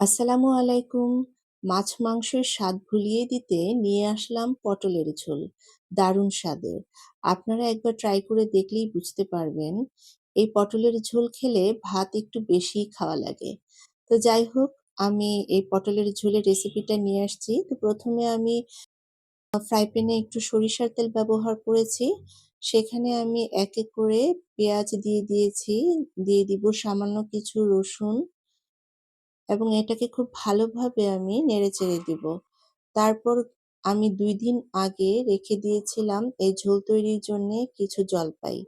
আসসালামু আলাইকুম। মাছ মাংসের স্বাদ ভুলিয়ে দিতে নিয়ে আসলাম পটলের ঝোল। দারুণ স্বাদের। আপনারা একবার ট্রাই করে দেখলেই বুঝতে পারবেন। এই পটলের ঝোল খেলে ভাত একটু বেশিই খাওয়া লাগে। তো যাই হোক, আমি এই পটলের ঝোলের রেসিপিটা নিয়ে আসছি। তো প্রথমে আমি ফ্রাই প্যানে একটু সরিষার তেল ব্যবহার করেছি। সেখানে আমি এক, এক করে পেঁয়াজ দিয়ে দিয়েছি। দিয়ে দিব সামান্য কিছু রসুন এবং এটাকে খুব ভালোভাবে আমি নেড়ে চেড়ে দিব। তারপর আমি দুই দিন আগে রেখে দিয়েছিলাম এই ঝোল তৈরির জন্যে কিছু জলপাই।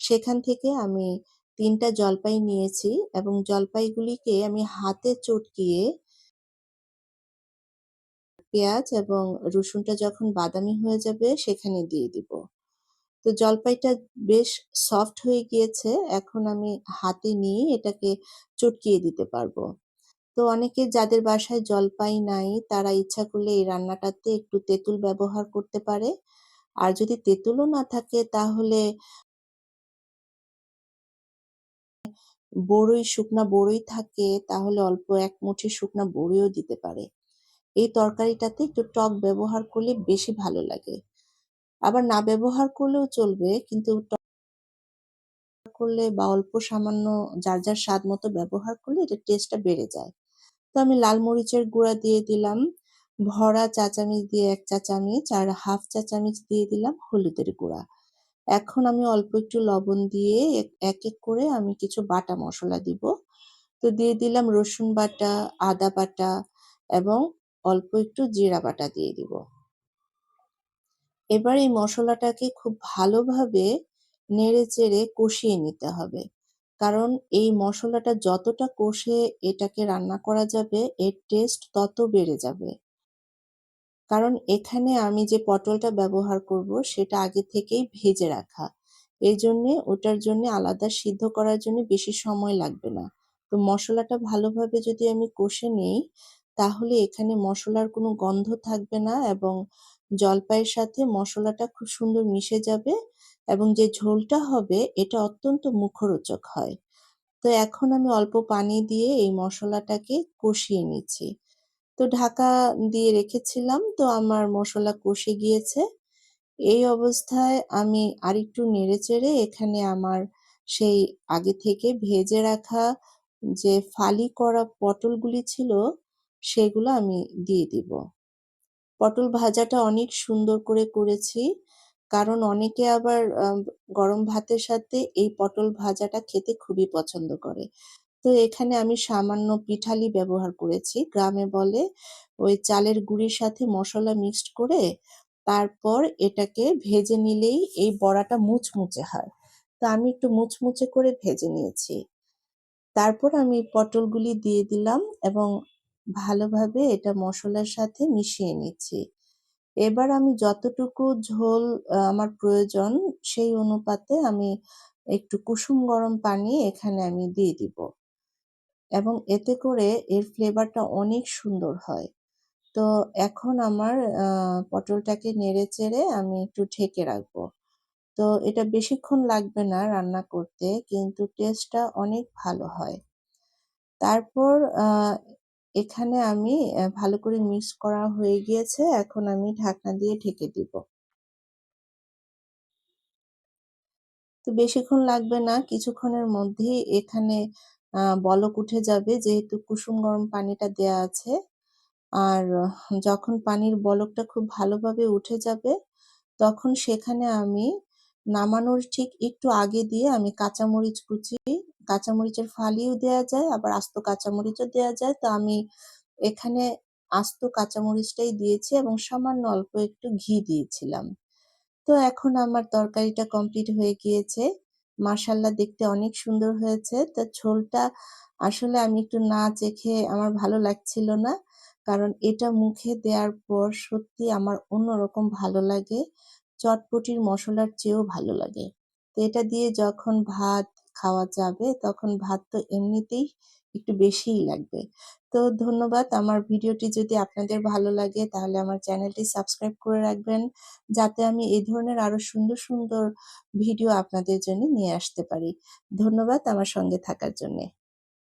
সেখান থেকে আমি তিনটা জলপাই নিয়েছি এবং জলপাইগুলিকে আমি হাতে চটকিয়ে পেঁয়াজ এবং রসুনটা যখন বাদামি হয়ে যাবে সেখানে দিয়ে দিব। তো জলপাইটা বেশ সফট হয়ে গিয়েছে। এখন আমি হাতে নিয়ে এটাকে চটকিয়ে দিতে পারব। তো অনেকে যাদের বাসায় জলপাই নাই তারা ইচ্ছা করলে এই রান্নাটাতে একটু তেঁতুল ব্যবহার করতে পারে। আর যদি তেঁতুলও না থাকে তাহলে বড়ই শুকনা বড়ই থাকে তাহলে অল্প এক মুঠি শুকনা বড়িও দিতে পারে। এই তরকারিটাতে একটু টক ব্যবহার করলে বেশি ভালো লাগে। আবার না ব্যবহার করলেও চলবে কিন্তু করলে বা অল্প সামান্য যার, যার স্বাদ মতো ব্যবহার করলে এটার টেস্টটা বেড়ে যায়। তো আমি লাল মরিচের গুঁড়া দিয়ে দিলাম, ভরা চা চামচ দিয়ে এক চা চামচ আর হাফ চা চামচ দিয়ে দিলাম হলুদের গুঁড়া। এখন আমি অল্প একটু লবণ দিয়ে এক, এক করে আমি কিছু বাটা মশলা দিব। তো দিয়ে দিলাম রসুন বাটা, আদা বাটা এবং অল্প একটু জিরা বাটা দিয়ে দিব। এবার এই মশলাটাকে খুব ভালোভাবে নেড়ে চেড়ে কষিয়ে নিতে হবে। কারণ এই মশলাটা যতটা কষে এটাকে রান্না করা যাবে, এর টেস্ট তত বেড়ে যাবে। কারণ এখানে আমি যে পটলটা ব্যবহার করব, সেটা আগে থেকেই ভেজে রাখা। এই জন্যে ওটার জন্যে আলাদা সিদ্ধ করার জন্য বেশি সময় লাগবে না। তো মশলাটা ভালোভাবে যদি আমি কষে নেই, তাহলে এখানে মশলার কোনো গন্ধ থাকবে না এবং জলপাইয়ের সাথে মশলাটা খুব সুন্দর মিশে যাবে এবং যে ঝোলটা হবে, এটা অত্যন্ত মুখরোচক হয়। তো এখন আমি অল্প পানি দিয়ে এই মশলাটাকে কষিয়ে নিচ্ছি। তো ঢাকা দিয়ে রেখেছিলাম, তো আমার মশলা কষে গিয়েছে। এই অবস্থায় আমি আরেকটু নেড়েচেড়ে এখানে আমার সেই আগে থেকে ভেজে রাখা যে ফালি করা পটলগুলি ছিল, সেগুলো আমি দিয়ে দিব। পটল ভাজাটা অনেক সুন্দর করে করেছি। কারণ অনেকে আবার গরম ভাতের সাথে এই পটল ভাজাটা খেতে খুবই পছন্দ করে। তো এখানে আমি সামান্য পিঠালি ব্যবহার করেছি। গ্রামে বলে ওই চালের গুঁড়ির সাথে মশলা মিক্সড করে তারপর এটাকে ভেজে নিলেই এই বড়াটা মুচমুচে হয়। তো আমি একটু মুচমুচে করে ভেজে নিয়েছি। তারপর আমি পটলগুলি দিয়ে দিলাম এবং ভালোভাবে এটা মশলার সাথে মিশিয়ে নিচ্ছি। এবার আমি যতটুকু ঝোল আমার প্রয়োজন সেই অনুপাতে আমি একটু কুসুম গরম পানি এখানে আমি দিয়ে দিব। এবং এতে করে এর ফ্লেভারটা অনেক সুন্দর হয়। তো এখন আমার পটলটাকে নেড়ে চেড়ে আমি একটু ঢেকে রাখব। তো এটা বেশিক্ষণ লাগবে না রান্না করতে, কিন্তু টেস্টটা অনেক ভালো হয়। তারপর এখানে আমি ভালো করে মিক্স করা হয়ে গিয়েছে। এখন আমি ঢাকনা দিয়ে ঢেকে দিব। তো বেশিক্ষণ লাগবে না। কিছুক্ষণের মধ্যেই এখানে বলক উঠে যাবে যেহেতু কুসুম গরম পানিটা দেয়া আছে। আর যখন পানির বলকটা খুব ভালোভাবে উঠে যাবে তখন সেখানে আমি নামানোর ঠিক একটু আগে দিয়ে আমি কাঁচামরিচ কুচি, কাঁচামরিচের ফালিও দেওয়া যায়, আবার আস্ত কাঁচামরিচও দেওয়া যায়। তো আমি এখানে আস্ত কাঁচামরিচটাই দিয়েছি এবং সামান্য অল্প একটু ঘি দিয়েছিলাম। তো এখন আমার তরকারিটা কমপ্লিট হয়ে গিয়েছে। মাশাআল্লাহ, দেখতে অনেক সুন্দর হয়েছে। তো ঝোলটা আসলে আমি একটু না চেখে আমার ভালো লাগছিল না। কারণ এটা মুখে দেওয়ার পর সত্যি আমার অন্যরকম ভালো লাগে। চটপটির মশলার চেয়েও ভালো লাগে। তো এটা দিয়ে যখন ভাত খাওয়া যাবে তখন ভাত তো এমনিতেই একটু বেশিই লাগবে। তো ধন্যবাদ আমার ভিডিওটি যদি আপনাদের ভালো লাগে তাহলে আমার চ্যানেলটি সাবস্ক্রাইব করে রাখবেন যাতে আমি এই ধরনের আরও সুন্দর, সুন্দর ভিডিও আপনাদের জন্য নিয়ে আসতে পারি। ধন্যবাদ আমার সঙ্গে থাকার জন্যে।